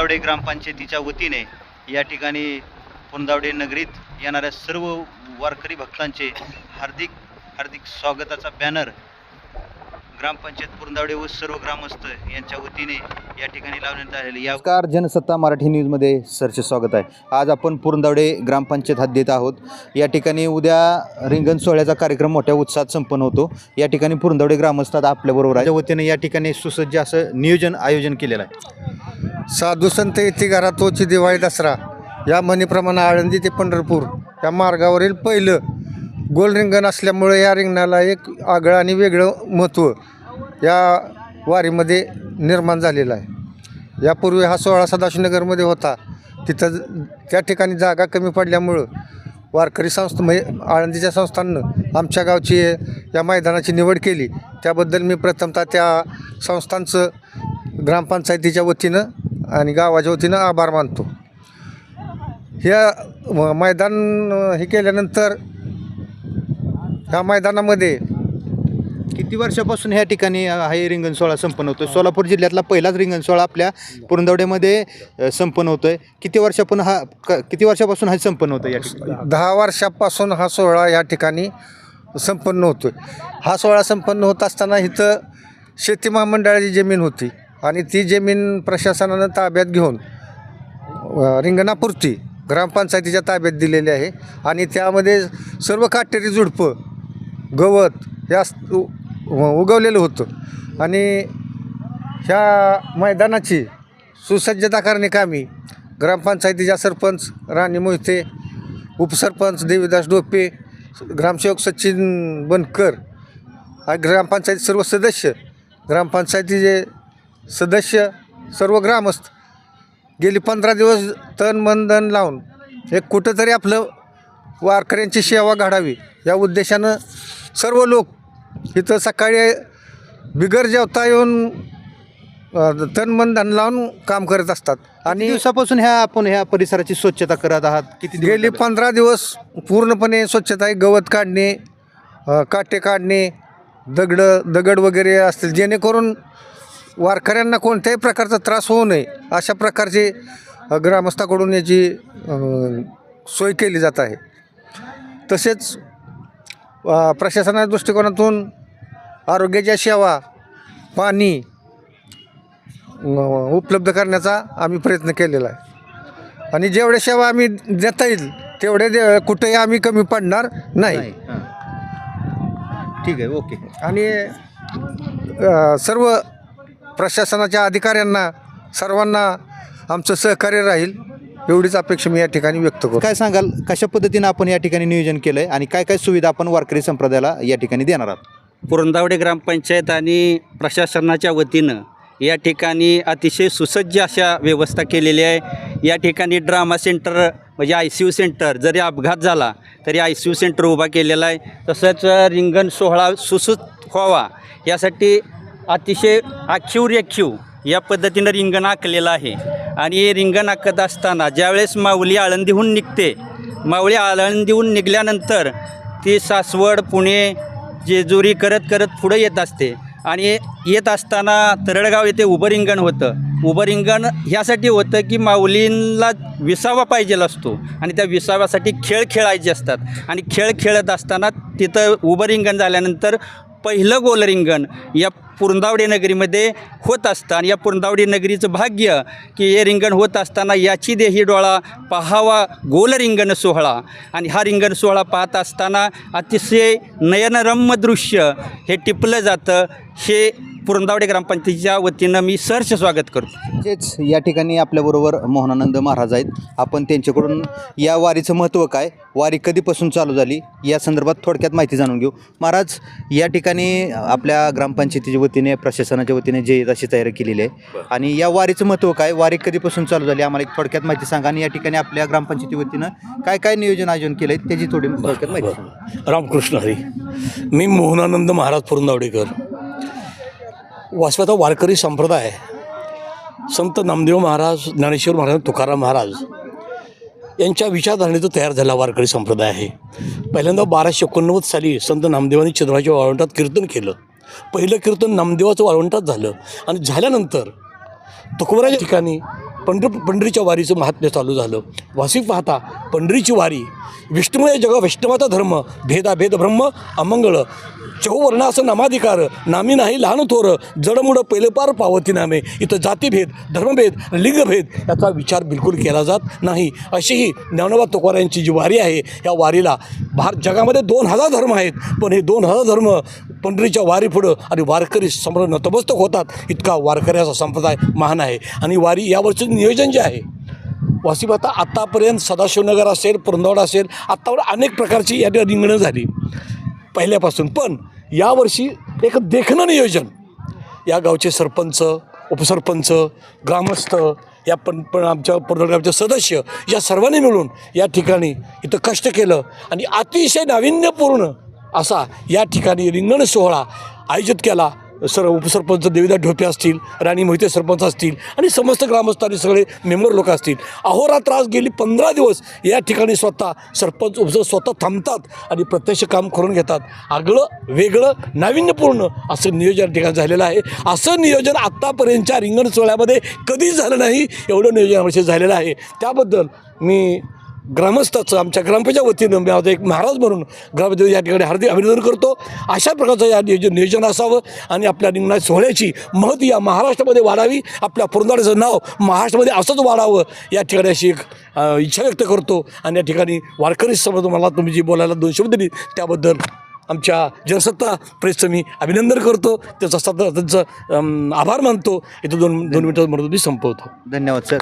पुरंदावडे ग्रामपंचायतीच्या वतीने या ठिकाणी पुरंदावडे नगरीत येणाऱ्या सर्व वारकरी भक्तांचे हार्दिक हार्दिक स्वागताचा बॅनर ग्रामपंचायत पुरंदावडे व सर्व ग्रामस्थ यांच्या वतीने या ठिकाणी लावण्यात आलेले या नमस्कार जनसत्ता मराठी न्यूजमध्ये सरचे स्वागत आहे. आज आपण पुरंदावडे ग्रामपंचायत हद्दीत आहोत. या ठिकाणी उद्या रिंगण सोहळ्याचा कार्यक्रम मोठ्या उत्साहात संपन्न होतो. या ठिकाणी पुरंदावडे ग्रामस्थात आपल्याबरोबर आहे वतीने या ठिकाणी सुसज्ज असं नियोजन आयोजन केलेलं आहे. साधू संत येथे घरातोची दिवाळी दसरा. या म्हणीप्रमाणे आळंदी ते पंढरपूर या मार्गावरील पहिलं गोल रिंगण असल्यामुळे या रिंगणाला एक आगळं आणि वेगळं महत्त्व या वारीमध्ये निर्माण झालेलं आहे. यापूर्वी हा सोहळा सदाशिवनगरमध्ये होता. तिथं त्या ठिकाणी जागा कमी पडल्यामुळं वारकरी संस्था म्हणजे आळंदीच्या संस्थांनं आमच्या गावची या मैदानाची निवड केली. त्याबद्दल मी प्रथमतः त्या संस्थांचं ग्रामपंचायतीच्या वतीनं आणि गावाच्या वतीनं आभार मानतो. ह्या म- मैदान हे केल्यानंतर ह्या मैदानामध्ये किती वर्षापासून ह्या ठिकाणी अ, हा रिंगण सोहळा संपन्न होतो सोलापूर जिल्ह्यातला पहिलाच रिंगण सोहळा आपल्या पुरंदवड्यामध्ये संपन्न संपन्न होतोय. किती वर्षापासून हा क- किती वर्षापासून हा संपन्न होतो या दहा वर्षापासून हा सोहळा या ठिकाणी संपन्न होतो हा सोहळा संपन्न होत असताना इथं शेती महामंडळाची जमीन होती. आणि ती जमीन प्रशासनानं ताब्यात घेऊन रिंगणापुरती ग्रामपंचायतीच्या ताब्यात दिलेली आहे. आणि त्यामध्ये सर्व काटेरी झुडपं गवत या अस उ- उगवलेलं होतं. आणि ह्या मैदानाची सुसज्जता करणे ग्रामपंचायतीच्या सरपंच राणी मोहिते उपसरपंच देवीदास डोपे ग्रामसेवक सचिन बनकर ग्रामपंचायत सर्व सदस्य ग्रामपंचायतीचे सदस्य सर्व ग्रामस्थ गेली पंधरा दिवस तन मन धन लावून एक कुठंतरी आपलं वारकऱ्यांची सेवा घडावी या उद्देशानं सर्व लोक इथं सकाळी बिगर जेवता येऊन तन मन धन लावून काम करत असतात. आणि दिवसापासून ह्या आपण ह्या परिसराची स्वच्छता करत आहात? किती गेली? पंधरा दिवस पूर्णपणे स्वच्छता आहे. गवत काढणे काटे काढणे दगड दगड वगैरे असतील जेणेकरून वारकऱ्यांना कोणत्याही प्रकारचा त्रास होऊ नये अशा प्रकारचे ग्रामस्थाकडून याची सोय केली जात आहे. तसेच प्रशासनाच्या दृष्टिकोनातून आरोग्याच्या सेवा पाणी उपलब्ध करण्याचा आम्ही प्रयत्न केलेला आहे. आणि जेवढ्या सेवा आम्ही देता येईल तेवढे दे कुठेही आम्ही कमी पडणार नाही. ठीक आहे ओके. आणि सर्व प्रशासनाच्या अधिकाऱ्यांना सर्वांना आमचं सहकार्य राहील एवढीच अपेक्षा मी या ठिकाणी व्यक्त करतो. काय सांगाल कशा पद्धतीनं आपण या ठिकाणी नियोजन केलंय आणि काय काय सुविधा आपण वारकरी संप्रदायाला या ठिकाणी देणार आहात? पुरंदावडे ग्रामपंचायत आणि प्रशासनाच्या वतीनं या ठिकाणी अतिशय सुसज्ज अशा व्यवस्था केलेली आहे. या ठिकाणी ड्रामा सेंटर म्हणजे आय सी यू सेंटर जरी अपघात झाला तरी आय सी यू सेंटर उभा केलेला आहे. तसंच रिंगण सोहळा सुसूत व्हावा यासाठी अतिशय आखीव रेखीव या पद्धतीनं रिंगण आखलेलं आहे. आणि हे रिंगण आखत असताना ज्यावेळेस माऊली आळंदीहून निघते माऊली आळंदीहून निघाल्यानंतर ती सासवड पुणे जेजुरी करत करत पुढं येत असते. आणि येत असताना तरडगाव येथे उभं रिंगण होतं. उभं रिंगण ह्यासाठी होतं की माऊलींना विसावा पाहिजेल असतो आणि त्या विसाव्यासाठी खेळ खेळायचे असतात. आणि खेळ खेळत असताना तिथं उभं रिंगण झाल्यानंतर पहिलं गोलरिंगण या पुरंदावडी नगरीमध्ये होत असतं. आणि या पुरंदावडी नगरीचं भाग्य की हे रिंगण होत असताना याची देही डोळा पहावा गोलरिंगण सोहळा. आणि हा रिंगण सोहळा पाहत असताना अतिशय नयनरम्य दृश्य हे टिपलं जातं. हे पुरंदावडे ग्रामपंचायतीच्या वतीनं मी सहर्ष स्वागत करतो. म्हणजेच या ठिकाणी आपल्याबरोबर मोहनानंद महाराज आहेत. आपण त्यांच्याकडून या वारीचं महत्त्व काय वारी कधीपासून चालू झाली या संदर्भात थोडक्यात माहिती जाणून घेऊ. महाराज या ठिकाणी आपल्या ग्रामपंचायतीच्या वतीने प्रशासनाच्या वतीने जे अशी तयारी केलेली आहे. आणि या वारीचं महत्त्व काय वारी कधीपासून चालू झाली आम्हाला एक थोडक्यात माहिती सांगा. आणि या ठिकाणी आपल्या ग्रामपंचायती वतीनं काय काय नियोजन आयोजन केलं आहे त्याची थोडी थोडक्यात माहिती सांगा. रामकृष्ण हरी. मी मोहनानंद महाराज पुरंदावडेकर. वासव्याचा वारकरी संप्रदाय संत नामदेव महाराज ज्ञानेश्वर महाराज तुकाराम महाराज यांच्या विचारधारणेचं तयार झाला वारकरी संप्रदाय आहे. पहिल्यांदा बाराशे एकोणनव्वद साली संत नामदेवांनी चंद्राच्या वाळवंटात कीर्तन केलं. पहिलं कीर्तन नामदेवाचं वाळवंटात झालं आणि झाल्यानंतर तुकोबराच्या ठिकाणी पंढर पंढरीच्या वारीचं महात्म्य चालू झालं. वासी पाहता पंढरीची वारी विष्णुमय जग वैष्णवाचा धर्म भेदाभेद ब्रह्म अमंगळ चौवर्ण असं नामाधिकार नामी नाही लहान थोर जडमुडं पहिलेपार पावती नामे इथं जातीभेद धर्मभेद लिंगभेद याचा विचार बिलकुल केला जात नाही. अशीही ज्ञानोबा तुकोबारायांची जी वारी आहे या वारीला भार जगामध्ये दोन हजार धर्म आहेत पण हे दोन हजार धर्म पंढरीच्या वारीपुढं आणि वारकरी समोर नतमस्तक होतात इतका वारकऱ्याचा संप्रदाय महान आहे. आणि वारी यावरचं नियोजन जे आहे वासिफ आता आत्तापर्यंत सदाशिवनगर असेल पुरंदवाड असेल आत्तावर अनेक प्रकारची या रिंगणं झाली. पहिल्यापासून पण यावर्षी एक देखणं नियोजन. या गावचे सरपंच उपसरपंच ग्रामस्थ या पण पण आमच्या पुरंदरचे सदस्य या सर्वांनी मिळून या ठिकाणी इथं कष्ट केलं आणि अतिशय नाविन्यपूर्ण असा या ठिकाणी रिंगण सोहळा आयोजित केला. सर उपसरपंच देवीदा ढोपे असतील राणी मोहिते सरपंच असतील आणि समस्त ग्रामस्थांनी सगळे मेंबर लोक असतील. अहोरात्र आज गेली पंधरा दिवस या ठिकाणी स्वतः सरपंच उपसर स्वतः थांबतात आणि प्रत्यक्ष काम करून घेतात. आगळं वेगळं नाविन्यपूर्ण असं नियोजन या ठिकाणी झालेलं आहे. असं नियोजन आत्तापर्यंतच्या रिंगण सोहळ्यामध्ये कधीच झालं नाही एवढं नियोजन यावर्षी झालेलं आहे. त्याबद्दल मी ग्रामस्थाचं आमच्या ग्रामपंचायत वतीनं मी आता एक महाराज म्हणून ग्रामपंचायत या ठिकाणी हार्दिक अभिनंदन करतो. अशा प्रकारचं या नियोजन नियोजन असावं आणि आपल्या रिंगणात सोहळ्याची महती या महाराष्ट्रामध्ये वाढावी आपल्या पुरंदाडीचं नाव महाराष्ट्रामध्ये असंच वाढावं या ठिकाणी अशी एक इच्छा व्यक्त करतो. आणि या ठिकाणी वारकरी समज मला तुम्ही जी बोलायला दोन शब्द दिली त्याबद्दल आमच्या जनसत्ता प्रेसचं मी अभिनंदन करतो. त्याचा सत्ता त्यांचं आभार मानतो. इथं दोन दोन मिनटं म्हणून मी संपवतो. धन्यवाद सर.